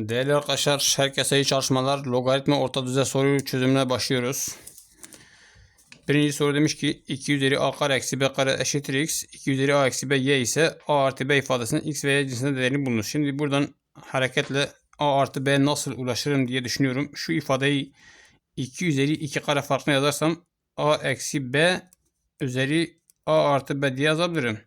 Değerli arkadaşlar, herkese iyi çalışmalar. Logaritma orta düzey soru çözümüne başlıyoruz. Birinci soru demiş ki 2 üzeri a kare eksi b kare eşittir x. 2 üzeri a eksi b y ise a artı b ifadesinin x ve y cinsinde değerini bulunur. Şimdi buradan hareketle a artı b nasıl ulaşırım diye düşünüyorum. Şu ifadeyi 2 üzeri 2 kare farkına yazarsam a eksi b üzeri a artı b diye yazabilirim.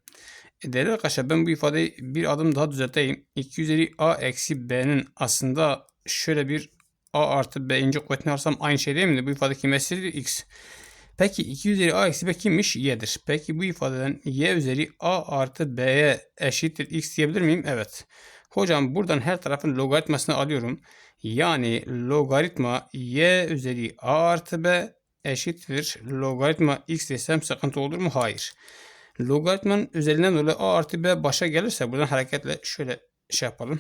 E, Değerli arkadaşlar ben bu ifadeyi bir adım daha düzelteyim. 2 üzeri a eksi b'nin aslında şöyle bir a artı b ince kuvvetini alırsam aynı şey değil mi? Bu ifade kimesidir? x. Peki 2 üzeri a eksi b kimmiş? y'dir. Peki bu ifadeden y üzeri a artı b'ye eşittir x diyebilir miyim? Evet. Hocam buradan her tarafın logaritmasını alıyorum. Yani logaritma y üzeri a artı b eşittir logaritma x desem sıkıntı olur mu? Hayır. Logaritmanın üzerinden dolayı a artı b başa gelirse buradan hareketle şöyle şey yapalım.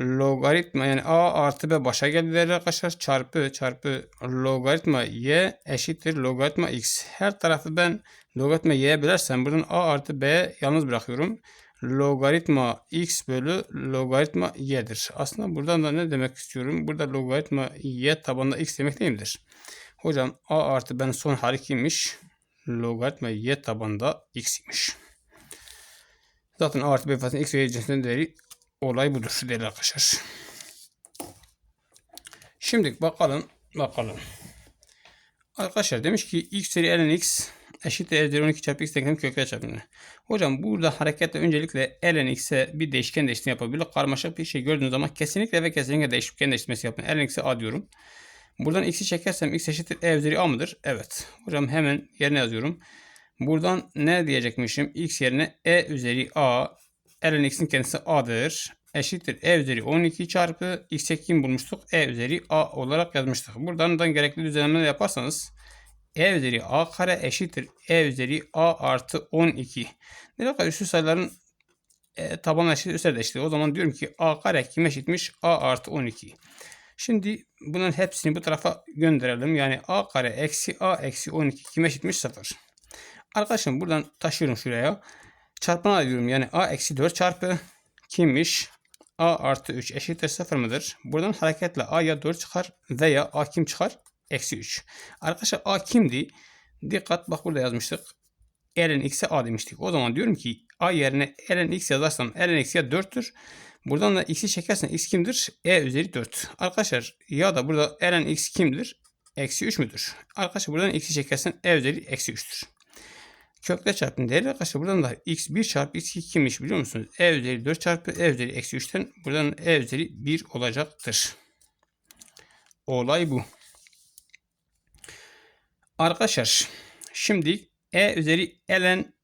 Logaritma yani a artı b başa geldi değerli arkadaşlar. Çarpı çarpı logaritma y eşittir logaritma x. Her tarafı ben logaritma y'ye bölersem buradan a artı b yalnız bırakıyorum. Logaritma x bölü logaritma y'dir. Aslında buradan da ne demek istiyorum? Burada logaritma y tabanında x demek değil midir? Hocam a artı ben son hali kimmiş? Logaritma y tabanında x imiş. Zaten a artı b ifadesinin x ve cinsinden değeri olay budur değerli arkadaşlar. Şimdi bakalım bakalım. Arkadaşlar demiş ki x üzeri ln x eşittir üzeri 12 çarpı x denklemi kökler çarpımı. Hocam burada hareketle öncelikle ln x'e bir değişken değiştirme yapabilir. Karmaşık bir şey gördüğünüz zaman kesinlikle ve kesinlikle değişken değiştirmesi yapın. ln x'e a diyorum. Buradan x'i çekersem x eşittir e üzeri a mıdır? Evet. Hocam hemen yerine yazıyorum. Buradan ne diyecekmişim? x yerine e üzeri a ln x'in kendisi a'dır. Eşittir e üzeri 12 çarpı x'e kim bulmuştuk? e üzeri a olarak yazmıştık. Buradan da gerekli düzenlemeler yaparsanız e üzeri a kare eşittir e üzeri a artı 12. Ne kadar üstü sayıların e, taban eşit üstler de eşit. O zaman diyorum ki a kare kime eşitmiş? a artı 12. Şimdi bunun hepsini bu tarafa gönderelim. Yani a kare eksi a eksi 12 kime eşitmiş 0. Arkadaşım buradan taşıyorum şuraya. Çarpma ediyorum. Yani a eksi 4 çarpı kimmiş? a artı 3 eşittir 0 mıdır? Buradan hareketle a ya 4 çıkar veya a kim çıkar? Eksi 3. Arkadaşlar a kimdi? Dikkat bak burada yazmıştık. ln x'e a demiştik. O zaman diyorum ki a yerine ln x yazarsam ln x'e 4'tür. Buradan da x'i çekersen x kimdir? e üzeri 4. Arkadaşlar ya da burada ln x kimdir? Eksi 3 müdür? Arkadaşlar buradan x'i çekersen e üzeri eksi 3'tür. Kökle çarpın değerli arkadaşlar buradan da x1 çarpı x2 kimmiş biliyor musunuz? e üzeri 4 çarpı e üzeri eksi 3'ten buradan e üzeri 1 olacaktır. Olay bu. Arkadaşlar şimdi e üzeri ln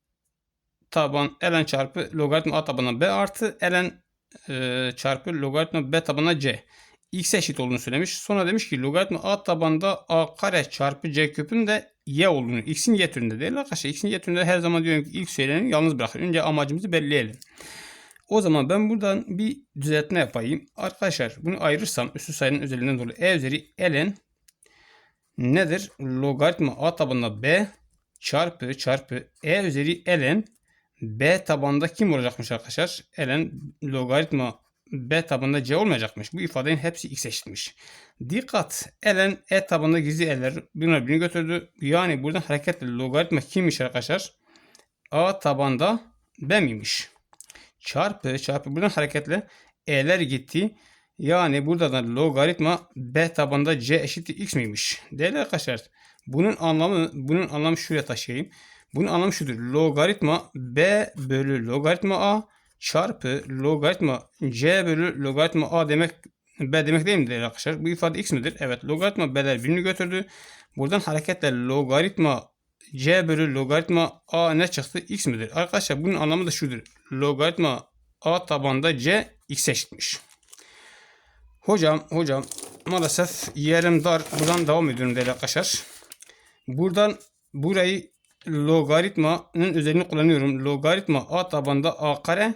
taban ln çarpı logaritma a tabanına b artı ln e, çarpı logaritma b tabanına c x eşit olduğunu söylemiş. Sonra demiş ki logaritma a tabanda a kare çarpı c küpün de y olduğunu x'in y türünde değil arkadaşlar. x'in y türünde her zaman diyorum ki ilk söyleneni yalnız bırakın. Önce amacımızı belirleyelim. O zaman ben buradan bir düzeltme yapayım. Arkadaşlar bunu ayırırsam üstü sayının özelliğinden dolayı e üzeri ln nedir? Logaritma a tabanında b çarpı çarpı e üzeri ln b tabanında kim olacakmış arkadaşlar? ln logaritma b tabanında c olmayacakmış. Bu ifadenin hepsi x eşitmiş. Dikkat! ln e tabanında gizli eller bunlar birini götürdü. Yani buradan hareketle logaritma kimmiş arkadaşlar? a tabanda b miymiş? Çarpı çarpı buradan hareketle e'ler gitti. Yani burada da logaritma b tabanında c eşittir x miymiş? Değerli arkadaşlar bunun anlamı bunun anlamı şuraya taşıyayım. Bunun anlamı şudur. Logaritma b bölü logaritma a çarpı logaritma c bölü logaritma a demek b demek değil midir arkadaşlar? Bu ifade x midir? Evet. Logaritma b'ler birini götürdü. Buradan hareketle logaritma c bölü logaritma a ne çıktı? x midir? Arkadaşlar bunun anlamı da şudur. Logaritma a tabanda c x eşitmiş. Hocam hocam maalesef yerim dar. Buradan devam ediyorum değerli arkadaşlar. Buradan burayı logaritmanın özelliğini kullanıyorum. Logaritma a tabanda a kare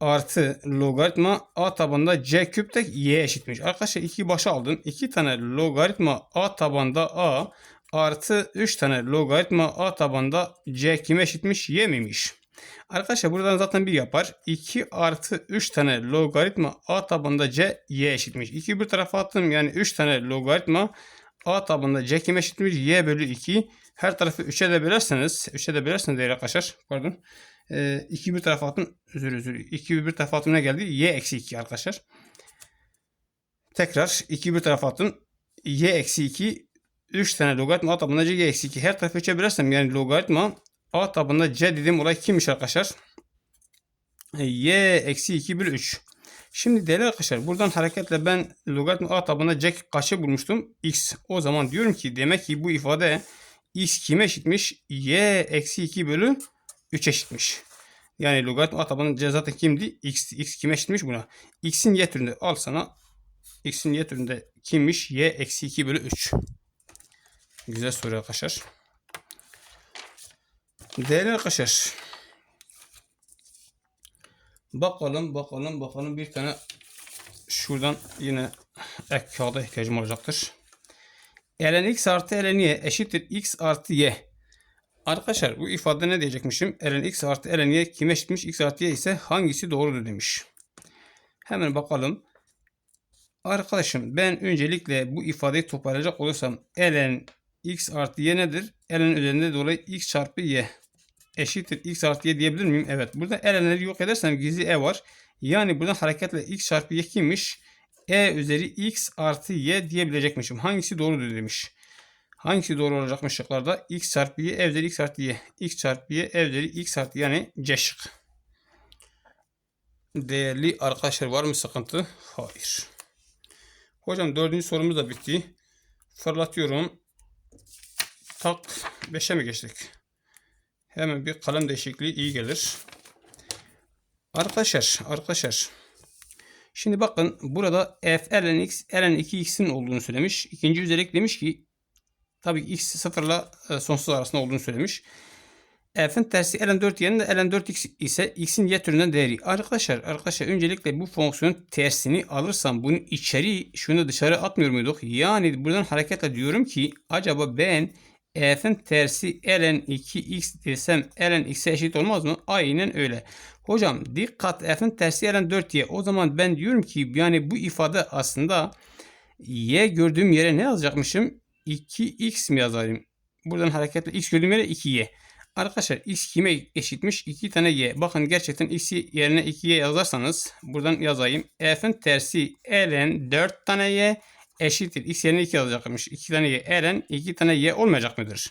artı logaritma a tabanda c küp de y eşitmiş. Arkadaşlar iki başa aldım. iki tane logaritma a tabanda a artı 3 tane logaritma a tabanda c kime eşitmiş y miymiş? Arkadaşlar buradan zaten bir yapar. 2 artı 3 tane logaritma a tabanında c y eşitmiş. 2 bir tarafa attım yani 3 tane logaritma a tabanında c kime eşitmiş? y bölü 2. Her tarafı 3'e de bölerseniz 3'e de bölerseniz değerli arkadaşlar pardon. 2 ee, bir tarafa attım özür özür 2 bir tarafa attım ne geldi? y eksi 2 arkadaşlar. Tekrar 2 bir tarafa attım y eksi 2 3 tane logaritma a tabanında c eksi 2 her tarafı 3'e bölersem yani logaritma A tabında C dediğim olay kimmiş arkadaşlar? E, y eksi 2 bölü 3. Şimdi değerli arkadaşlar buradan hareketle ben logaritma A tabında C kaçı bulmuştum? X. O zaman diyorum ki demek ki bu ifade X kime eşitmiş? Y eksi 2 bölü 3 eşitmiş. Yani logaritma A zaten kimdi? X. X kime eşitmiş buna? X'in Y türünde al sana. X'in Y türünde kimmiş? Y eksi 2 bölü 3. Güzel soru arkadaşlar. Değerli arkadaşlar. Bakalım bakalım bakalım bir tane şuradan yine ek kağıda ihtiyacım olacaktır. Ln x artı ln y eşittir x artı y. Arkadaşlar bu ifade ne diyecekmişim? ln x artı ln y kime eşitmiş? x artı y ise hangisi doğrudur demiş. Hemen bakalım. Arkadaşım ben öncelikle bu ifadeyi toparlayacak olursam ln x artı y nedir? ln üzerinde dolayı x çarpı y eşittir x artı y diyebilir miyim? Evet. Burada elenleri yok edersem gizli e var. Yani buradan hareketle x çarpı y kimmiş? E üzeri x artı y diyebilecekmişim. Hangisi doğrudur demiş. Hangisi doğru olacakmış şıklarda? x çarpı y e üzeri x artı y. x çarpı y e üzeri x artı yani c şık. Değerli arkadaşlar var mı sıkıntı? Hayır. Hocam dördüncü sorumuz da bitti. Fırlatıyorum. Tak 5'e mi geçtik? Hemen bir kalem değişikliği iyi gelir. Arkadaşlar, arkadaşlar. Şimdi bakın burada f ln x ln 2x'in olduğunu söylemiş. İkinci özellik demiş ki tabii x sıfırla e, sonsuz arasında olduğunu söylemiş. F'in tersi ln 4 yerinde ln 4x ise x'in y türünden değeri. Arkadaşlar arkadaşlar öncelikle bu fonksiyonun tersini alırsam bunu içeri şunu dışarı atmıyor muyduk? Yani buradan hareketle diyorum ki acaba ben f'in tersi ln 2x desem ln x'e eşit olmaz mı? Aynen öyle. Hocam dikkat f'in tersi ln 4y. O zaman ben diyorum ki yani bu ifade aslında y gördüğüm yere ne yazacakmışım? 2x mi yazayım? Buradan hareketle x gördüğüm yere 2y. Arkadaşlar x kime eşitmiş? 2 tane y. Bakın gerçekten x yerine 2y yazarsanız buradan yazayım. f'in tersi ln 4 tane y eşittir. X yerine 2 yazacakmış. 2 tane y ln 2 tane y olmayacak mıdır?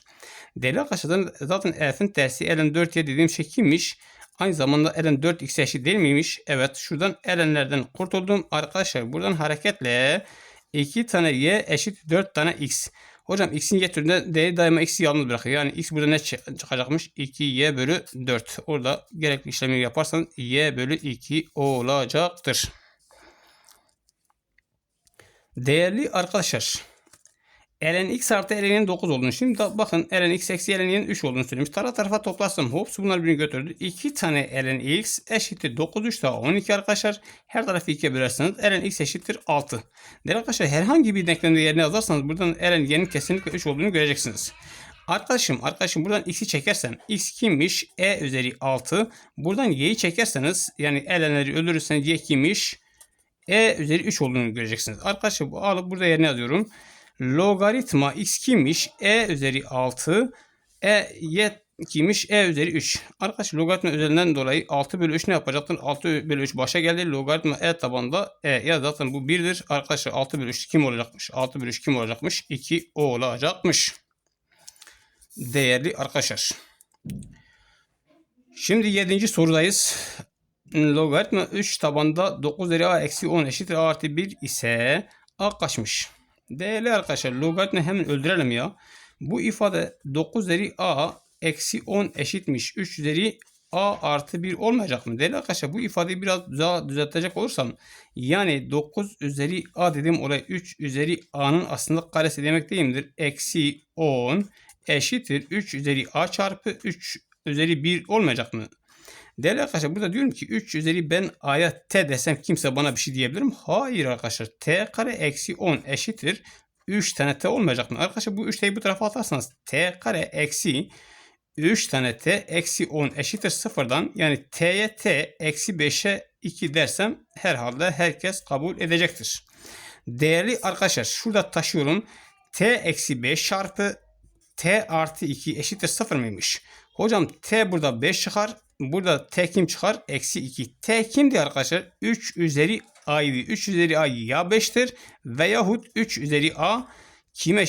Değerli arkadaşlar zaten f'in tersi ln 4y dediğim şey kimmiş? Aynı zamanda ln 4x eşit değil miymiş? Evet şuradan ln'lerden kurtuldum. Arkadaşlar buradan hareketle 2 tane y eşit 4 tane x. Hocam x'in y türünde değeri daima x'i yalnız bırakıyor. Yani x burada ne çıkacakmış? 2y bölü 4. Orada gerekli işlemi yaparsan y bölü 2 olacaktır. Değerli arkadaşlar. Ln x artı ln'in 9 olduğunu. Şimdi da bakın ln x eksi ln'in 3 olduğunu söylemiş. Tara tarafa toplarsam hops bunlar birbirini götürdü. 2 tane ln x eşittir 9 3 daha 12 arkadaşlar. Her tarafı 2'ye bölerseniz ln x eşittir 6. Değerli arkadaşlar herhangi bir denklemde yerine yazarsanız buradan ln y'nin kesinlikle 3 olduğunu göreceksiniz. Arkadaşım arkadaşım buradan x'i çekersem x kimmiş? e üzeri 6. Buradan y'yi çekerseniz yani ln'leri öldürürseniz y kimmiş? e üzeri 3 olduğunu göreceksiniz. Arkadaşlar bu alıp burada yerine yazıyorum. Logaritma x kimmiş? e üzeri 6 e y kimmiş? e üzeri 3. Arkadaşlar logaritma üzerinden dolayı 6 bölü 3 ne yapacaktır? 6 bölü 3 başa geldi. Logaritma e tabanda e ya zaten bu 1'dir. Arkadaşlar 6 bölü 3 kim olacakmış? 6 bölü 3 kim olacakmış? 2 olacakmış. Değerli arkadaşlar. Şimdi 7. sorudayız logaritma 3 tabanda 9 üzeri a eksi 10 eşittir a artı 1 ise a kaçmış? Değerli arkadaşlar logaritma hemen öldürelim ya. Bu ifade 9 üzeri a eksi 10 eşitmiş 3 üzeri a artı 1 olmayacak mı? Değerli arkadaşlar bu ifadeyi biraz daha düzeltecek olursam yani 9 üzeri a dediğim olay 3 üzeri a'nın aslında karesi demek değil midir? Eksi 10 eşittir 3 üzeri a çarpı 3 üzeri 1 olmayacak mı? Değerli arkadaşlar burada diyorum ki 3 üzeri ben a'ya t desem kimse bana bir şey diyebilir mi? Hayır arkadaşlar. t kare eksi 10 eşittir. 3 tane t olmayacak mı? Arkadaşlar bu 3 t'yi bu tarafa atarsanız t kare eksi 3 tane t eksi 10 eşittir sıfırdan yani t'ye t eksi 5'e 2 dersem herhalde herkes kabul edecektir. Değerli arkadaşlar şurada taşıyorum. t eksi 5 çarpı t artı 2 eşittir 0 mıymış? Hocam t burada 5 çıkar. Burada t kim çıkar? Eksi 2. t kimdi arkadaşlar? 3 üzeri a'ydı. 3 üzeri a ya 5'tir veyahut 3 üzeri a kime?